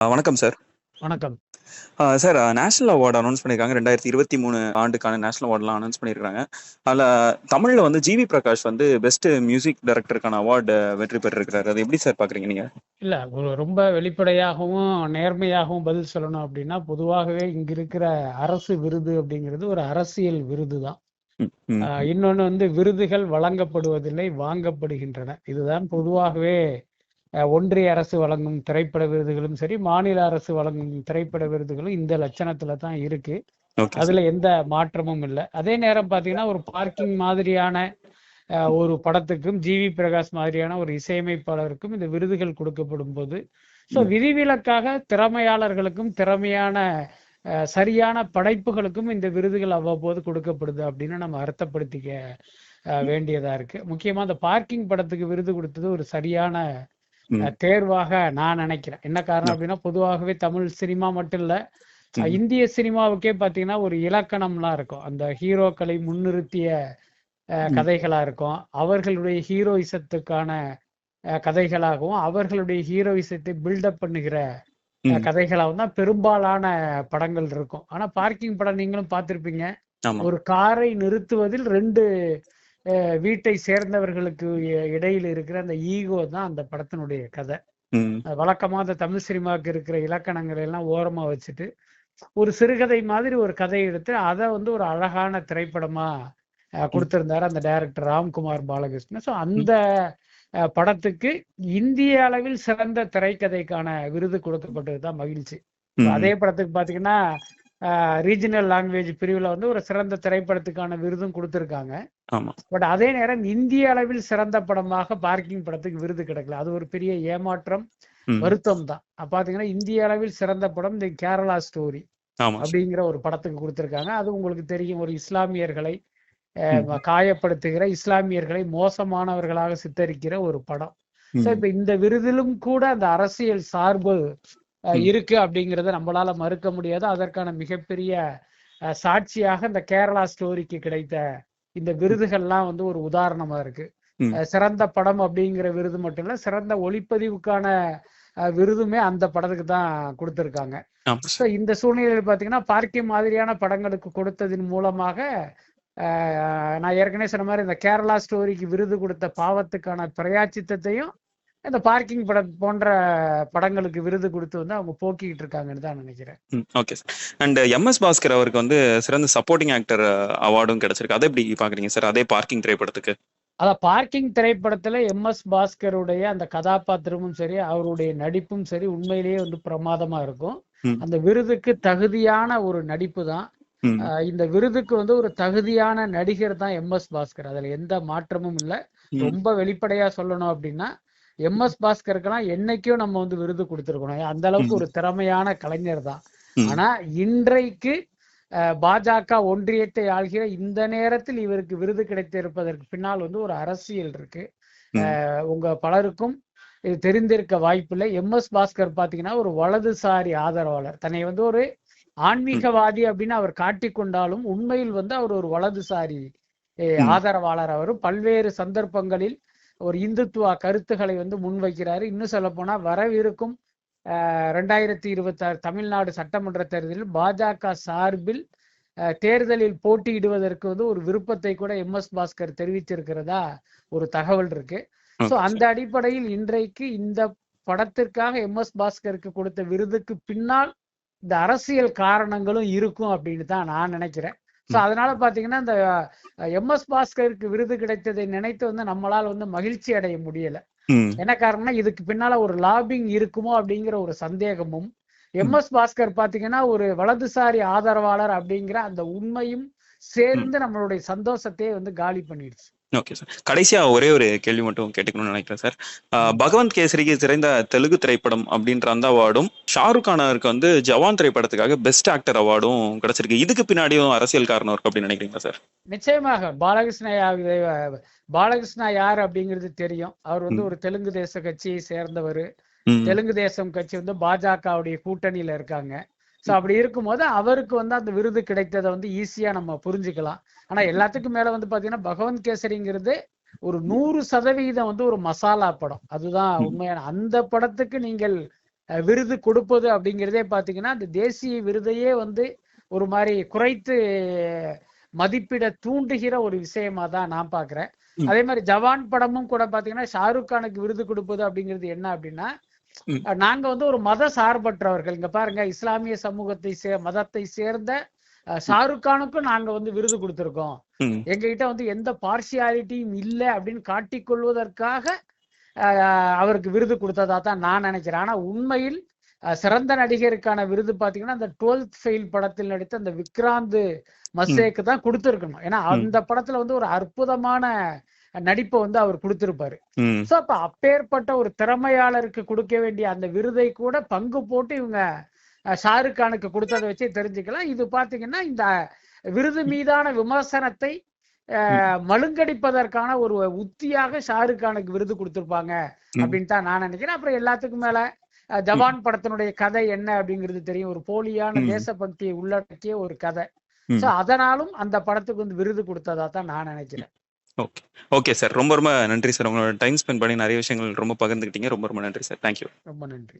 வணக்கம் சார் வணக்கம். Sir national award announce பண்ணியிருக்காங்க ரெண்டாயிரத்தி இருபத்தி மூணு ஆண்டுக்கான நேஷனல் அவார்ட்லாம் அனௌன்ஸ் பண்ணியிருக்காங்க அதில் தமிழில் வந்து ஜிவி பிரகாஷ் வந்து பெஸ்ட் மியூசிக் டைரக்டருக்கான அவார்டு வெற்றி பெற்றிருக்கிறாரு. அது எப்படி சார் பார்க்குறீங்க நீங்கள் இல்ல ஒரு ரொம்ப வெளிப்படையாகவும் நேர்மையாகவும் பதில் சொல்லணும் அப்படின்னா பொதுவாகவே இங்க இருக்கிற அரசு விருது அப்படிங்கிறது ஒரு அரசியல் விருது தான் ஆஹ் இன்னொன்னு வந்து விருதுகள் வழங்கப்படுவதில்லை வாங்கப்படுகின்றன. இதுதான் பொதுவாகவே ஒன்றிய அரசு வழங்கும் திரைப்பட விருதுகளும் சரி மாநில அரசு வழங்கும் திரைப்பட விருதுகளும் இந்த லட்சணத்துல தான் இருக்கு. அதுல எந்த மாற்றமும் இல்லை. அதே நேரம் பாத்தீங்கன்னா ஒரு பார்க்கிங் மாதிரியான ஒரு படத்துக்கும் ஜிவி பிரகாஷ் மாதிரியான ஒரு இசையமைப்பாளருக்கும் இந்த விருதுகள் கொடுக்கப்படும் போது ஸோ விதிவிலக்காக திறமையாளர்களுக்கும் திறமையான சரியான படைப்புகளுக்கும் இந்த விருதுகள் அவ்வப்போது கொடுக்கப்படுது அப்படின்னு நம்ம அர்த்தப்படுத்திக்க வேண்டியதா இருக்கு. முக்கியமா அந்த பார்க்கிங் படத்துக்கு விருது கொடுத்தது ஒரு சரியான தேர்வாக நான் நினைக்கிறேன். என்ன காரணம் அப்படின்னா பொதுவாகவே தமிழ் சினிமா மட்டும் இல்ல. இந்திய சினிமாவுக்கே பாத்தீங்கன்னா ஒரு இலக்கணம்லாம் இருக்கும். அந்த ஹீரோக்களை முன்னிறுத்திய. கதைகளா இருக்கும். அவர்களுடைய ஹீரோயிசத்துக்கான கதைகளாகவும் அவர்களுடைய ஹீரோயிசத்தை பில்டப் பண்ணுகிற. கதைகளாகவும் தான் பெரும்பாலான படங்கள் இருக்கும். ஆனா பார்க்கிங் படம் நீங்களும் பார்த்திருப்பீங்க. ஒரு காரை நிறுத்துவதில் ரெண்டு வீட்டை சேர்ந்தவர்களுக்கு இடையில் இருக்கிற அந்த ஈகோ தான் அந்த படத்தினுடைய கதை. ம். அது வழக்கமா அந்த தமிழ் சினிமாவுக்கு இருக்கிற இலக்கணங்களை எல்லாம் ஓரமா வச்சுட்டு ஒரு சிறுகதை மாதிரி ஒரு கதையை எடுத்து அதை வந்து ஒரு அழகான திரைப்படமா கொடுத்திருந்தாரு அந்த டைரக்டர் ராம்குமார் பாலகிருஷ்ணன். ஸோ அந்த படத்துக்கு இந்திய அளவில் சிறந்த திரைக்கதைக்கான விருது கொடுக்கப்பட்டது தான் மகிழ்ச்சி. அதே படத்துக்கு பாத்தீங்கன்னா ரீஜனல் லாங்குவேஜ் பிரிவுல வந்து ஒரு சிறந்த திரைப்படத்துக்கான விருதும் கொடுத்திருக்காங்க. பட் அதே நேரம் இந்திய அளவில் சிறந்த படமாக பார்க்கிங் படத்துக்கு விருது கிடைக்கல. அது ஒரு பெரிய ஏமாற்றம். வருத்தம் தான். அப்ப பாத்தீங்கன்னா இந்திய அளவில் சிறந்த படம் இந்த கேரளா ஸ்டோரி அப்படிங்கிற ஒரு படத்துக்கு கொடுத்திருக்காங்க. அது உங்களுக்கு தெரியும். ஒரு இஸ்லாமியர்களை காயப்படுத்துகிற இஸ்லாமியர்களை மோசமானவர்களாக சித்தரிக்கிற ஒரு படம். இப்ப இந்த விருதிலும் கூட அந்த அரசியல் சார்பு. இருக்கு அப்படிங்கறத நம்மளால மறுக்க முடியாது. அதற்கான மிகப்பெரிய சாட்சியாக இந்த கேரளா ஸ்டோரிக்கு கிடைத்த இந்த விருதுகள்லாம் வந்து ஒரு உதாரணமா இருக்கு. சிறந்த படம் அப்படிங்கிற விருது மட்டும் இல்ல சிறந்த ஒளிப்பதிவுக்கான விருதுமே அந்த படத்துக்கு தான் கொடுத்திருக்காங்க. ஸோ இந்த சூழ்நிலையில் பார்த்தீங்கன்னா பார்க்கி மாதிரியான படங்களுக்கு கொடுத்ததின் மூலமாக ஆஹ், நான் ஏற்கனவே சொன்ன மாதிரி இந்த கேரளா ஸ்டோரிக்கு விருது கொடுத்த பாவத்துக்கான பிரயாச்சித்தத்தையும் இந்த பார்க்கிங் படம் போன்ற படங்களுக்கு விருது கொடுத்து வந்து அவங்க போக்கிக்கிட்டு இருக்காங்கன்னு தான் நினைக்கிறேன். Okay sir and M S Bhaskar அவருக்கு வந்து சிறந்த சப்போர்ட்டிங் ஆக்டர் அவார்டும் கிடைச்சிருக்கு. அதை எப்படி பார்க்குறீங்க சார் அதே பார்க்கிங் திரைப்படத்துக்கு. அதான் பார்க்கிங் திரைப்படத்துல எம் எஸ் பாஸ்கருடைய அந்த கதாபாத்திரமும் சரி அவருடைய நடிப்பும் சரி உண்மையிலேயே வந்து பிரமாதமா இருக்கும். அந்த விருதுக்கு தகுதியான ஒரு நடிப்பு தான். இந்த விருதுக்கு வந்து ஒரு தகுதியான நடிகர் தான் எம் எஸ் பாஸ்கர் அதுல எந்த மாற்றமும் இல்ல. ரொம்ப வெளிப்படையா சொல்லணும் அப்படின்னா எம் எஸ் பாஸ்கருக்கெல்லாம் என்னைக்கும் நம்ம வந்து விருது கொடுத்துருக்கணும். அந்த அளவுக்கு. ஒரு திறமையான கலைஞர் தான். ஆனா இன்றைக்கு பாஜக ஒன்றியத்தை ஆள்கிற இந்த நேரத்தில் இவருக்கு விருது கிடைத்திருப்பதற்கு பின்னால் வந்து ஒரு அரசியல் இருக்கு. உங்க பலருக்கும் இது தெரிந்திருக்க வாய்ப்பில்லை. எம் எஸ் பாஸ்கர் பாத்தீங்கன்னா ஒரு வலதுசாரி ஆதரவாளர். தன்னை வந்து ஒரு ஆன்மீகவாதி அப்படின்னு அவர் காட்டிக்கொண்டாலும் உண்மையில் வந்து அவர் ஒரு வலதுசாரி. ஆதரவாளர். அவர் பல்வேறு சந்தர்ப்பங்களில் ஒரு இந்துத்துவ கருத்துக்களை வந்து முன்வைக்கிறாரு. இன்னும் சொல்ல போனா வரவிருக்கும் ரெண்டாயிரத்தி இருபத்தி ஆறு தமிழ்நாடு சட்டமன்ற தேர்தலில் பாஜக சார்பில் தேர்தலில் போட்டியிடுவதற்கு வந்து ஒரு விருப்பத்தை கூட எம். எஸ். பாஸ்கர் தெரிவித்திருக்கிறதா ஒரு தகவல் இருக்கு. சோ. அந்த அடிப்படையில் இன்றைக்கு இந்த படத்திற்காக எம். எஸ். பாஸ்கருக்கு கொடுத்த விருதுக்கு பின்னால் இந்த அரசியல் காரணங்களும் இருக்கும் அப்படின்னு தான் நான் நினைக்கிறேன். சோ. அதனால பாத்தீங்கன்னா இந்த எம் எஸ் பாஸ்கருக்கு விருது கிடைத்ததை நினைத்து வந்து நம்மளால வந்து மகிழ்ச்சி அடைய முடியல. என்ன காரணம்னா இதுக்கு பின்னால ஒரு லாபிங் இருக்குமோ அப்படிங்கிற ஒரு சந்தேகமும் எம் எஸ் பாஸ்கர் பாத்தீங்கன்னா ஒரு வலதுசாரி ஆதரவாளர் அப்படிங்கிற அந்த உண்மையும் சேர்ந்து நம்மளுடைய சந்தோஷத்தையே வந்து காலி பண்ணிடுச்சு. ஓகே சார் கடைசியா ஒரே ஒரு கேள்வி மட்டும் கேட்டுக்கணும்னு நினைக்கிறேன் சார் பகவந்த் கேசரிக்கு சிறந்த தெலுங்கு திரைப்படம் அப்படின்ற அந்த அவார்டும் ஷாருக் கானருக்கு வந்து ஜவான் திரைப்படத்துக்காக பெஸ்ட் ஆக்டர் அவார்டும் கிடைச்சிருக்கு. இதுக்கு பின்னாடியும் அரசியல் காரணம் இருக்கு அப்படின்னு நினைக்கிறீங்களா சார் நிச்சயமாக. பாலகிருஷ்ண பாலகிருஷ்ணா யார் அப்படிங்கிறது தெரியும். அவர் வந்து. ஒரு தெலுங்கு தேச கட்சியை சேர்ந்தவர். தெலுங்கு தேசம் கட்சி வந்து பாஜகவுடைய கூட்டணியில இருக்காங்க. சோ அப்படி இருக்கும்போது அவருக்கு வந்து அந்த விருது கிடைத்ததை வந்து ஈஸியா நம்ம புரிஞ்சுக்கலாம் ஆனா எல்லாத்துக்கும் மேல வந்து பாத்தீங்கன்னா பகவந்த் கேசரிங்கிறது ஒரு நூறு சதவீதம் வந்து ஒரு மசாலா படம் அதுதான். உண்மையான அந்த படத்துக்கு நீங்கள் விருது கொடுப்பது அப்படிங்கிறதே பாத்தீங்கன்னா அந்த தேசிய விருதையே வந்து ஒரு மாதிரி குறைத்து மதிப்பிட தூண்டுகிற ஒரு விஷயமா தான் நான் பாக்குறேன். அதே மாதிரி ஜவான் படமும் கூட பாத்தீங்கன்னா ஷாருக் கானுக்கு விருது கொடுப்பது அப்படிங்கிறது என்ன அப்படின்னா நாங்க வந்து ஒரு மத சார்பற்றவர்கள். இங்க பாருங்க இஸ்லாமிய சமூகத்தை சே மதத்தை சேர்ந்த அஹ், ஷாருக் கானுக்கும் நாங்க வந்து விருது கொடுத்திருக்கோம். எங்ககிட்ட வந்து எந்த பார்சியாலிட்டியும் இல்லை அப்படின்னு காட்டிக்கொள்வதற்காக அவருக்கு விருது கொடுத்ததா தான் நான் நினைக்கிறேன். ஆனா உண்மையில் சிறந்த நடிகருக்கான விருது பாத்தீங்கன்னா அந்த டுவெல்த் ஃபெயில் படத்தில் நடித்த அந்த விக்ராந்த் மசேக்கு தான் கொடுத்திருக்கணும். ஏன்னா அந்த படத்துல வந்து ஒரு அற்புதமான நடிப்பை வந்து அவர் கொடுத்திருப்பாரு. சோ அப்ப அப்பேற்பட்ட ஒரு திறமையாளருக்கு கொடுக்க வேண்டிய அந்த விருதை கூட பங்கு போட்டு இவங்க அஹ், ஷாருக் கானுக்கு கொடுத்ததை வச்சே தெரிஞ்சுக்கலாம். இது பாத்தீங்கன்னா இந்த விருது மீதான விமர்சனத்தை மழுங்கடிப்பதற்கான ஒரு உத்தியாக ஷாருக் கானுக்கு விருது கொடுத்திருப்பாங்க. அப்படின்னு தான் நான் நினைக்கிறேன். அப்புறம் எல்லாத்துக்கும் மேல ஜவான் படத்தினுடைய கதை என்ன அப்படிங்கிறது தெரியும். ஒரு போலியான. தேசபக்தியை உள்ளடக்கிய ஒரு கதை. சோ அதனாலும் அந்த படத்துக்கு வந்து விருது கொடுத்ததா தான் நான் நினைக்கிறேன். ஓகே ஓகே சார் ரொம்ப ரொம்ப நன்றி சார் உங்களோட டைம் ஸ்பெண்ட் பண்ணி நிறைய விஷயங்கள் ரொம்ப பகிர்ந்துக்கிட்டீங்க. ரொம்ப ரொம்ப நன்றி சார் தேங்க்யூ ரொம்ப நன்றி.